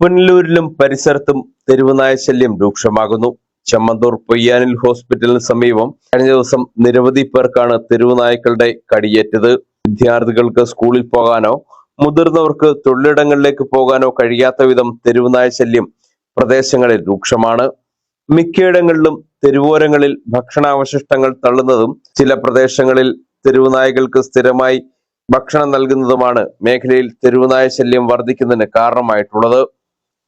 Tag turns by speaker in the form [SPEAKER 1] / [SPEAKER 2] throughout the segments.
[SPEAKER 1] പുനലൂരിലും പരിസരത്തും തെരുവുനായ ശല്യം രൂക്ഷമാകുന്നു. ചെമ്മന്തൂർ പൊയ്യാനിൽ ഹോസ്പിറ്റലിന് സമീപം കഴിഞ്ഞ ദിവസം നിരവധി പേർക്കാണ് തെരുവുനായ്ക്കളുടെ കടിയേറ്റത്. വിദ്യാർത്ഥികൾക്ക് സ്കൂളിൽ പോകാനോ മുതിർന്നവർക്ക് തൊഴിലിടങ്ങളിലേക്ക് പോകാനോ കഴിയാത്ത വിധം തെരുവുനായ ശല്യം പ്രദേശങ്ങളിൽ രൂക്ഷമാണ്. മിക്കയിടങ്ങളിലും തെരുവോരങ്ങളിൽ ഭക്ഷണാവശിഷ്ടങ്ങൾ തള്ളുന്നതും ചില പ്രദേശങ്ങളിൽ തെരുവുനായകൾക്ക് സ്ഥിരമായി ഭക്ഷണം നൽകുന്നതുമാണ് മേഖലയിൽ തെരുവുനായ ശല്യം വർദ്ധിക്കുന്നതിന് കാരണമായിട്ടുള്ളത്.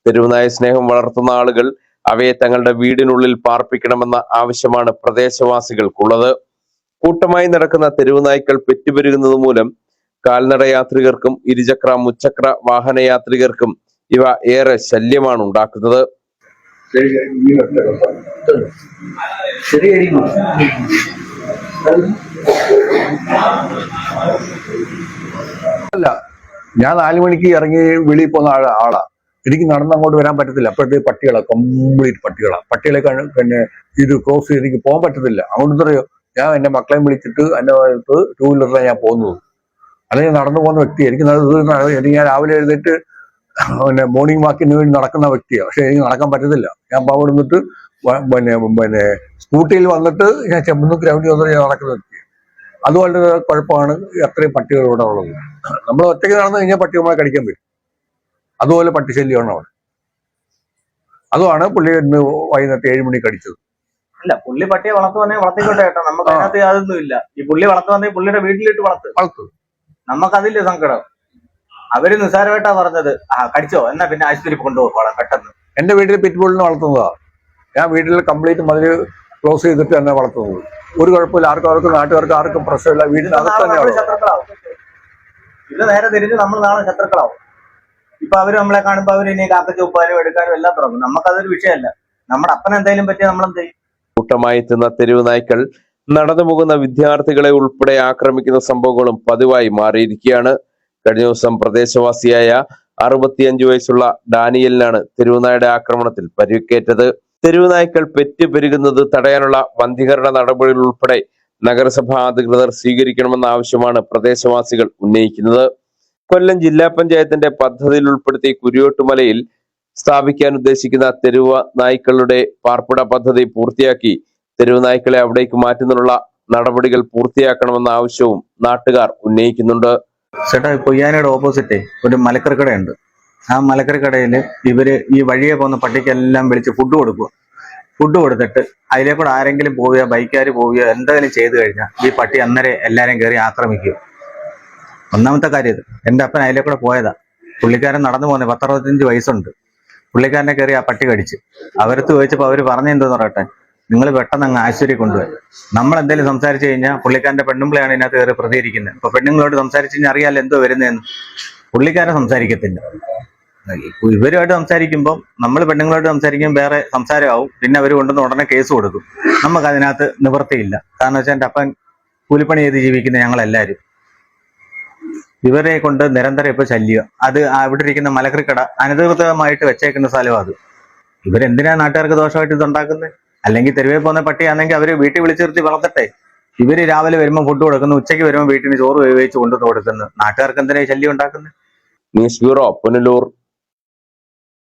[SPEAKER 1] തെരുവുനായ സ്നേഹം വളർത്തുന്ന ആളുകൾ അവയെ തങ്ങളുടെ വീടിനുള്ളിൽ പാർപ്പിക്കണമെന്ന ആവശ്യമാണ് പ്രദേശവാസികൾക്കുള്ളത്. കൂട്ടമായി നടക്കുന്ന തെരുവുനായ്ക്കൾ പെറ്റുപെരുകുന്നത് മൂലം കാൽനട യാത്രികർക്കും ഇരുചക്ര മുച്ചക്ര വാഹന യാത്രികർക്കും ഇവ ഏറെ ശല്യമാണ് ഉണ്ടാക്കുന്നത്.
[SPEAKER 2] അല്ല ഞാൻ നാലു മണിക്ക് ഇറങ്ങി വെളിയിൽ പോകുന്ന ആളാ എനിക്ക് നടന്ന് അങ്ങോട്ട് വരാൻ പറ്റത്തില്ല. അപ്പോഴത്തെ പട്ടികളാ കംപ്ലീറ്റ് പട്ടികളാ. പട്ടികളെ പിന്നെ ഇത് ക്രോസ് ചെയ്ത് എനിക്ക് പോകാൻ പറ്റത്തില്ല. അതുകൊണ്ട് പറയോ ഞാൻ എന്റെ മക്കളെ വിളിച്ചിട്ട് എന്റെ അടുത്ത് ടൂ വീലറിലാണ് ഞാൻ പോകുന്നത്. അല്ലെങ്കിൽ നടന്നു പോകുന്ന വ്യക്തി എനിക്ക് എനിക്ക് ഞാൻ രാവിലെ എഴുന്നേറ്റ് പിന്നെ മോർണിംഗ് വാക്കിന് വേണ്ടി നടക്കുന്ന വ്യക്തിയാണ് പക്ഷെ എനിക്ക് നടക്കാൻ പറ്റത്തില്ല. ഞാൻ അവിടെ പിന്നെ പിന്നെ സ്കൂട്ടിയിൽ വന്നിട്ട് ഞാൻ ചെമ്പന്നൂർ ഗ്രൗണ്ടിൽ വന്നിട്ട് ഞാൻ നടക്കുന്ന വ്യക്തി അതുപോലെ കുഴപ്പമാണ്. അത്രയും പട്ടികൾ ഇവിടെ ഉള്ളത്. നമ്മൾ ഒറ്റയ്ക്ക് നടന്നു കഴിഞ്ഞാൽ പട്ടികമായി കടിക്കാൻ പറ്റും. അതുപോലെ പട്ടിശല്യമാണ് അവിടെ. അതുമാണ് പുള്ളി ഇന്ന് വൈകുന്നേരത്തെ ഏഴ് മണിക്ക് അടിച്ചത്.
[SPEAKER 3] അല്ല പുള്ളി പട്ടിയെ വളർത്തുവന്നെ വളർത്തിക്കോട്ടെ കേട്ടോ നമുക്ക് അതിനകത്ത് യാതൊന്നും ഇല്ല ഈ പുള്ളി വളർത്തുവന്നെ പുള്ളിയുടെ വീട്ടിലിട്ട് വളർത്ത്.
[SPEAKER 2] വളർത്തു.
[SPEAKER 3] നമുക്ക് അതില്ല സങ്കടം? അവർ നിസ്സാരമായിട്ടാ പറഞ്ഞത്. ആ കടിച്ചോ? എന്നാ പിന്നെ ആശുപത്രി കൊണ്ടുപോകോളാം പെട്ടെന്ന്.
[SPEAKER 2] എന്റെ വീട്ടിൽ പിറ്റ്ബോളിന് വളർത്തുന്നതാ. ഞാൻ വീട്ടിൽ കംപ്ലീറ്റ് മതിൽ ക്ലോസ് ചെയ്തിട്ട് തന്നെ വളർത്തുന്നത്. ഒരു കുഴപ്പമില്ല. ആർക്കും അവർക്കും നാട്ടുകാർക്ക് ആർക്കും പ്രശ്നമില്ല. വീടിനകത്ത്
[SPEAKER 3] നാളെ
[SPEAKER 2] തന്നെ
[SPEAKER 3] ശത്രുക്കളാവും. ഇത് നേരെ തിരിഞ്ഞ് നമ്മൾ നാളെ ശത്രുക്കളാവും. ഇപ്പൊ അവർ നമ്മളെ കാണുമ്പോ അവർ ഇനി കാക്കച്ച് ഉപ്പാനും എടുക്കാനും എല്ലാം തുടങ്ങും. നമുക്കതൊരു വിഷയമല്ല. നമ്മുടെ അപ്പൻ എന്തായാലും പറ്റിയ നമ്മളെന്ത് ചെയ്യും
[SPEAKER 1] കൂട്ടമായി എത്തുന്ന തെരുവ് നായ്ക്കൾ നടന്നു പോകുന്ന വിദ്യാർത്ഥികളെ ഉൾപ്പെടെ ആക്രമിക്കുന്ന സംഭവങ്ങളും പതിവായി മാറിയിരിക്കുകയാണ്. കഴിഞ്ഞ ദിവസം പ്രദേശവാസിയായ അറുപത്തിയഞ്ചു വയസ്സുള്ള ഡാനിയലിനാണ് തെരുവുനായുടെ ആക്രമണത്തിൽ പരിക്കേറ്റത്. തെരുവുനായ്ക്കൾ പെറ്റു പെരുകുന്നത് തടയാനുള്ള വന്ധീകരണ നടപടികൾ ഉൾപ്പെടെ നഗരസഭാ അധികൃതർ സ്വീകരിക്കണമെന്ന ആവശ്യമാണ് പ്രദേശവാസികൾ ഉന്നയിക്കുന്നത്. കൊല്ലം ജില്ലാ പഞ്ചായത്തിന്റെ പദ്ധതിയിൽ ഉൾപ്പെടുത്തി കുരിയോട്ടുമലയിൽ സ്ഥാപിക്കാൻ ഉദ്ദേശിക്കുന്ന തെരുവ നായ്ക്കളുടെ പാർപ്പിട പദ്ധതി പൂർത്തിയാക്കി. തെരുവ് നായ്ക്കളെ അവിടേക്ക് മാറ്റുന്നതിനുള്ള നടപടികൾ പൂർത്തിയാക്കണമെന്ന ആവശ്യവും നാട്ടുകാർ ഉന്നയിക്കുന്നുണ്ട്.
[SPEAKER 3] ചേട്ടാ കൊയ്യാനയുടെ ഓപ്പോസിറ്റ് ഒരു മലക്കറി കടയുണ്ട് ആ മലക്കറി കടയിൽ ഇവർ ഈ വഴിയെ പോകുന്ന പട്ടിക്കെല്ലാം വിളിച്ച് ഫുഡ് കൊടുക്കുക. ഫുഡ് കൊടുത്തിട്ട് അതിലെ കൂടെ ആരെങ്കിലും പോവുകയോ ബൈക്കാർ പോവുകയോ എന്തെങ്കിലും ചെയ്തു കഴിഞ്ഞാൽ ഈ പട്ടി അന്നേരം എല്ലാവരെയും കയറി ആക്രമിക്കുക. ഒന്നാമത്തെ കാര്യം ഇത്. എന്റെ അപ്പൻ അതിലെ കൂടെ പോയതാ. പുള്ളിക്കാരൻ നടന്നു പോകുന്നത് പത്തറുപത്തഞ്ച് വയസ്സുണ്ട്. പുള്ളിക്കാരനെ കയറി ആ പട്ടി കടിച്ചു. അവരത്ത് ചോദിച്ചപ്പോൾ അവർ പറഞ്ഞെന്തെന്ന് പറയട്ടെ? നിങ്ങൾ പെട്ടെന്ന് അങ്ങ് ആശുപത്രി കൊണ്ടുപോയി. നമ്മൾ എന്തെങ്കിലും സംസാരിച്ചു കഴിഞ്ഞാൽ പുള്ളിക്കാരന്റെ പെണ്ണുമ്പിളയാണ് ഇതിനകത്ത് കയറി പ്രതികരിക്കുന്നത്. അപ്പൊ പെണ്ണുങ്ങളോട് സംസാരിച്ചു കഴിഞ്ഞാൽ അറിയാലോ എന്തോ വരുന്നതെന്ന്. പുള്ളിക്കാരൻ സംസാരിക്കത്തില്ല. ഇവരുമായിട്ട് സംസാരിക്കുമ്പോൾ നമ്മൾ പെണ്ണുങ്ങളോട് സംസാരിക്കുമ്പോൾ വേറെ സംസാരമാവും. പിന്നെ അവർ കൊണ്ടുവന്ന് ഉടനെ കേസ് കൊടുക്കും. നമുക്ക് അതിനകത്ത് നിവൃത്തിയില്ല. കാരണം വെച്ചാൽ എന്റെ അപ്പൻ കൂലിപ്പണി ചെയ്ത് ജീവിക്കുന്ന ഞങ്ങളെല്ലാവരും. ഇവരെ കൊണ്ട് നിരന്തരം ഇപ്പൊ ശല്യം. അത് അവിടെ ഇരിക്കുന്ന മലക്കറിക്കട അനധികൃതമായിട്ട് വെച്ചേക്കുന്ന സ്ഥലം അത്. ഇവരെന്തിനാ നാട്ടുകാർക്ക് ദോഷമായിട്ട് ഇതുണ്ടാക്കുന്നത് അല്ലെങ്കിൽ തെരുവേ പോകുന്ന പട്ടിയാണെങ്കിൽ അവർ വീട്ടിൽ വിളിച്ചു നിർത്തി വളർത്തട്ടെ. ഇവർ രാവിലെ വരുമ്പോൾ ഫുഡ് കൊടുക്കുന്നു ഉച്ചയ്ക്ക് വരുമ്പോൾ വീട്ടിന് ചോറ് വേവിച്ച് കൊണ്ടുവന്ന് കൊടുക്കുന്നു. നാട്ടുകാർക്ക് എന്തിനാ ശല്യം ഉണ്ടാക്കുന്നത്
[SPEAKER 1] ന്യൂസ് ബ്യൂറോ പുനലൂർ.